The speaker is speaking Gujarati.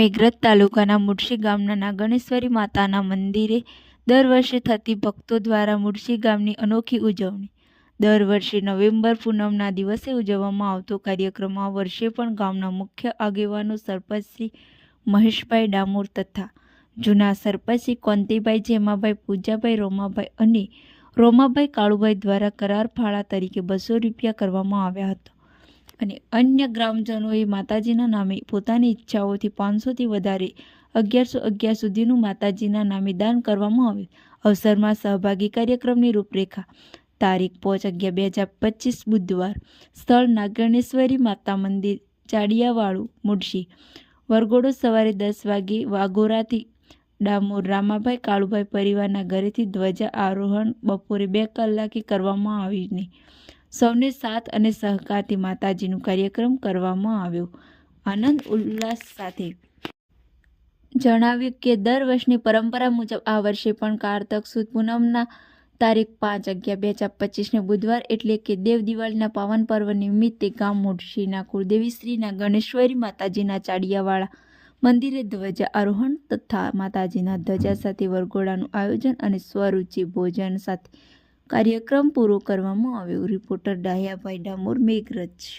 મેઘરજ તાલુકાના મુળશી ગામના નાગણેશ્વરી માતાના મંદિરે દર વર્ષે થતી ભક્તો દ્વારા મુળશી ગામની અનોખી ઉજવણી. દર વર્ષે નવેમ્બર પૂનમના દિવસે ઉજવવામાં આવતો કાર્યક્રમ વર્ષે પણ ગામના મુખ્ય આગેવાનો સરપંચ શ્રી મહેશભાઈ ડામોર તથા જૂના સરપંચ શ્રી કોંતીભાઈ જેમાભાઈ, પૂજાભાઈ રોમાભાઈ અને રોમાભાઈ કાળુભાઈ દ્વારા કરાર ફાળા તરીકે બસો રૂપિયા કરવામાં આવ્યા હતા. અને અન્ય ગ્રામજનોએ માતાજીના નામે પોતાની ઈચ્છાઓથી પાંચસોથી વધારે અગિયારસો અગિયાર સુધીનું માતાજીના નામે દાન કરવામાં આવ્યું. અવસરમાં સહભાગી કાર્યક્રમની રૂપરેખા, તારીખ પાંચ અગિયાર બે હજાર પચીસ બુધવાર, સ્થળ નાગણેશ્વરી માતા મંદિર ચાડિયાવાળું મુડશી વરઘોડો સવારે દસ વાગે વાઘોરાથી ડામોર રામાભાઈ કાળુભાઈ પરિવારના ઘરેથી ધ્વજા આરોહણ બપોરે બે કલાકે કરવામાં આવીને સૌને સાથ અને સહકારથી માતાજીનું કાર્યક્રમ કરવામાં આવ્યો. આનંદ ઉલ્લાસ સાથે. જણાવ્યું કે, દર વર્ષની પરંપરા મુજબ આ વર્ષે પણ કારતક સુદ પૂનમના તારીખ પાંચ અગિયાર બે હજાર પચીસને બુધવાર એટલે કે દેવ દિવાળીના પાવન પર્વ નિમિત્તે ગામ મોઢશીના કુળદેવી શ્રીના ગણેશ્વરી માતાજીના ચાડિયાવાળા મંદિરે ધ્વજા આરોહણ તથા માતાજીના ધ્વજા સાથે વરઘોડાનું આયોજન અને સ્વરૂચિ ભોજન સાથે કાર્યક્રમ પૂરો કરવામાં આવ્યો. રિપોર્ટર ડાહ્યાભાઈ ડામોર મેઘરજ